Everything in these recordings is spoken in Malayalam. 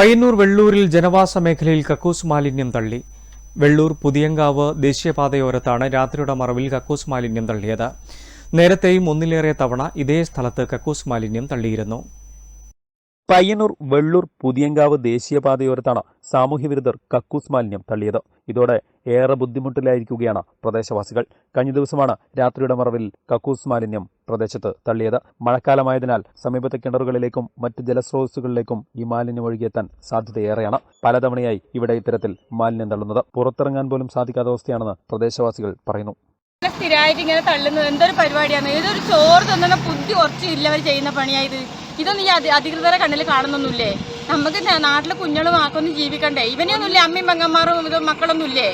പയ്യന്നൂർ വെള്ളൂരിൽ ജനവാസ മേഖലയിൽ കക്കൂസ് മാലിന്യം തള്ളി. വെള്ളൂർ പുതിയങ്കാവ് ദേശീയപാതയോരത്താണ് രാത്രിയുടെ മറവിൽ കക്കൂസ് മാലിന്യം തള്ളിയത്. നേരത്തെയും ഒന്നിലേറെ തവണ ഇതേ സ്ഥലത്ത് കക്കൂസ് മാലിന്യം തള്ളിയിരുന്നു. പയ്യന്നൂർ വെള്ളൂർ പുതിയങ്കാവ് ദേശീയപാതയോരത്താണ് സാമൂഹ്യവിരുദ്ധർ കക്കൂസ് മാലിന്യം തള്ളിയത്. ഇതോടെ ഏറെ ബുദ്ധിമുട്ടിലായിരിക്കുകയാണ് പ്രദേശവാസികൾ. കഴിഞ്ഞ ദിവസമാണ് രാത്രിയുടെ മറവിൽ കക്കൂസ് മാലിന്യം പ്രദേശത്ത് തള്ളിയത്. മഴക്കാലമായതിനാൽ സമീപത്തെ കിണറുകളിലേക്കും മറ്റ് ജലസ്രോതസ്സുകളിലേക്കും ഈ മാലിന്യം ഒഴുകിയെത്താൻ സാധ്യതയേറെയാണ്. പലതവണയായി ഇവിടെ ഇത്തരത്തിൽ മാലിന്യം തള്ളുന്നത്. പുറത്തിറങ്ങാൻ പോലും സാധിക്കാത്ത അവസ്ഥയാണെന്ന് പ്രദേശവാസികൾ പറയുന്നു. സ്ഥിരമായിട്ട് ഇങ്ങനെ തള്ളുന്നത് എന്തൊരു പരിപാടിയാണ്? ഇതൊരു ചോറ് തിന്നുന്ന ബുദ്ധി കുറച്ചില്ല ഇല്ലവർ ചെയ്യുന്ന പണിയായത് ഇതൊന്നും ഈ അധി- അധികൃതരെ കണ്ണിൽ കാണുന്നൊന്നുമില്ലേ? നമുക്ക് നാട്ടിലെ കുഞ്ഞുങ്ങളും ആക്കൊന്നും ജീവിക്കണ്ടേ? ഇവനെയൊന്നുമില്ലേ അമ്മയും പെങ്ങന്മാരും ഇത് മക്കളൊന്നുമില്ലേ?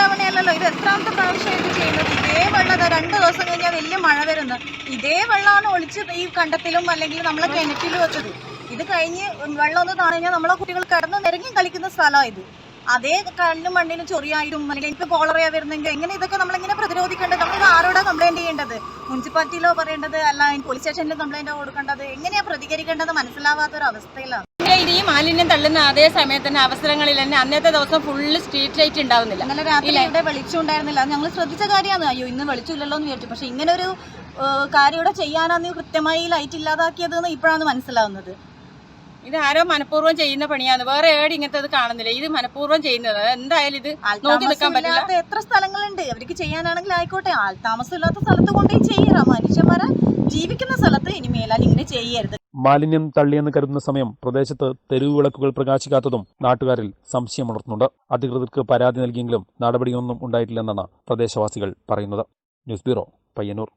തവണയല്ലല്ലോ ഇത് എത്രാമത്തെ പ്രാവശ്യമായിട്ട് ചെയ്യുന്നത്? ഇതേ വെള്ളം രണ്ട് ദിവസം കഴിഞ്ഞാൽ വലിയ മഴ ഇതേ വെള്ളമാണ് ഒളിച്ച് ഈ കണ്ടത്തിലും അല്ലെങ്കിൽ നമ്മളെ കിണറ്റിലും വെച്ചത്. ഇത് കഴിഞ്ഞ് വെള്ളം ഒന്ന് താണു കഴിഞ്ഞാൽ നമ്മളെ കുട്ടികൾ കിടന്ന് നിരങ്ങി കളിക്കുന്ന സ്ഥലമാണ് ഇത്. അതേ കല്ലും മണ്ണിന് ചൊറിയായിട്ടും അല്ലെങ്കിൽ എനിക്ക് കോളറയാ വരുന്നെങ്കിൽ എങ്ങനെ ഇതൊക്കെ നമ്മൾ എങ്ങനെ പ്രതിരോധിക്കേണ്ടത്? നമ്മൾ ആരോടെ കംപ്ലൈന്റ് ചെയ്യേണ്ടത്? മുനിസിപ്പാലിറ്റിയിലോ പറയേണ്ടത്? അല്ല പോലീസ് സ്റ്റേഷനിലോ കംപ്ലൈന്റ് കൊടുക്കേണ്ടത്? എങ്ങനെയാ പ്രതികരിക്കേണ്ടത്? മനസ്സിലാവാത്ത ഒരു അവസ്ഥയിലാണ് ഈ മാലിന്യം തള്ളുന്ന അതേ സമയത്ത് തന്നെ അവസരങ്ങളിൽ തന്നെ അന്നത്തെ ദിവസം ഫുള്ള് സ്ട്രീറ്റ് ലൈറ്റ് ഉണ്ടാവുന്നില്ല. ഇന്നലെ രാത്രി ഇവിടെ വെളിച്ചം ഉണ്ടായിരുന്നില്ല ഞങ്ങൾ ശ്രദ്ധിച്ച കാര്യമാണ്. അയ്യോ ഇന്ന് വെളിച്ചമില്ലല്ലോ എന്ന് വിചാരിച്ചു. പക്ഷെ ഇങ്ങനെ ഒരു കാര്യം ഇവിടെ ചെയ്യാനാണ് കൃത്യമായി ലൈറ്റ് ഇല്ലാതാക്കിയത് എന്ന് ഇപ്പോഴാണ് മനസ്സിലാവുന്നത്. ഇത് ആരോ മനഃപൂർവം ചെയ്യുന്ന പണിയാണ്. വേറെ ഏടി ഇങ്ങനത്തെ ഇത് കാണുന്നില്ല. ഇത് മനഃപൂർവം ചെയ്യുന്നത്. എന്തായാലും ഇത് നോക്കി നിൽക്കാൻ പറ്റില്ല. എത്ര സ്ഥലങ്ങളുണ്ട്. അവർക്ക് ചെയ്യാനാണെങ്കിൽ ആയിക്കോട്ടെ. ആൾതാമസമില്ലാത്ത സ്ഥലത്ത് കൊണ്ടുപോയി ചെയ്യറ മനുഷ്യന്മാരെ ജീവിക്കുന്ന സ്ഥലത്ത് ഇനി മേലാൽ ഇങ്ങനെ ചെയ്യരുത്. മാലിന്യം തള്ളിയെന്ന് കരുതുന്ന സമയം പ്രദേശത്ത് തെരുവ് വിളക്കുകൾ പ്രകാശിക്കാത്തതും നാട്ടുകാരിൽ സംശയം ഉണർത്തുന്നുണ്ട്. അധികൃതർക്ക് പരാതി നൽകിയെങ്കിലും നടപടിയൊന്നും ഉണ്ടായിട്ടില്ലെന്നാണ് പ്രദേശവാസികൾ പറയുന്നത്. News bureau Payyanur.